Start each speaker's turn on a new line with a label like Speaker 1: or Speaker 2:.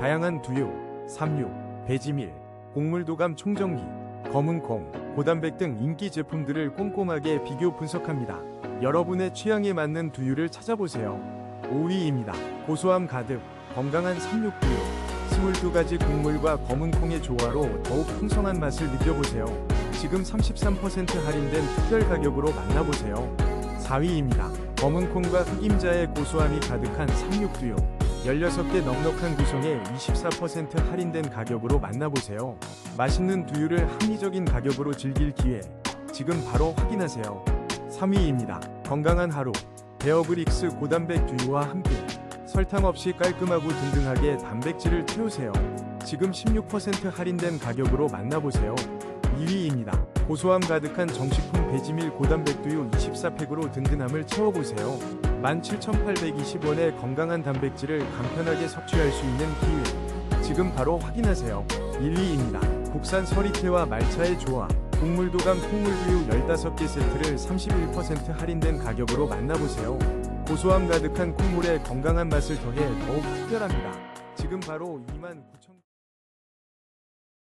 Speaker 1: 다양한 두유, 삼육, 배지밀, 곡물도감 총정리, 검은콩, 고단백 등 인기 제품들을 꼼꼼하게 비교 분석합니다. 여러분의 취향에 맞는 두유를 찾아보세요. 5위입니다. 고소함 가득, 건강한 삼육두유. 22가지 곡물과 검은콩의 조화로 더욱 풍성한 맛을 느껴보세요. 지금 33% 할인된 특별 가격으로 만나보세요. 4위입니다. 검은콩과 흑임자의 고소함이 가득한 삼육두유. 16개 넉넉한 구성에 24% 할인된 가격으로 만나보세요. 맛있는 두유를 합리적인 가격으로 즐길 기회. 지금 바로 확인하세요. 3위입니다. 건강한 하루. 베어브릭스 고단백 두유와 함께 설탕 없이 깔끔하고 든든하게 단백질을 채우세요. 지금 16% 할인된 가격으로 만나보세요. 2위입니다. 고소함 가득한 정식품 배지밀 고단백 두유 24팩으로 든든함을 채워보세요. 17,820원의 건강한 단백질을 간편하게 섭취할 수 있는 기회. 지금 바로 확인하세요. 1위입니다. 국산 서리태와 말차의 조화. 곡물도감 콩물두유 15개 세트를 31% 할인된 가격으로 만나보세요. 고소함 가득한 콩물에 건강한 맛을 더해 더욱 특별합니다. 지금 바로 29,000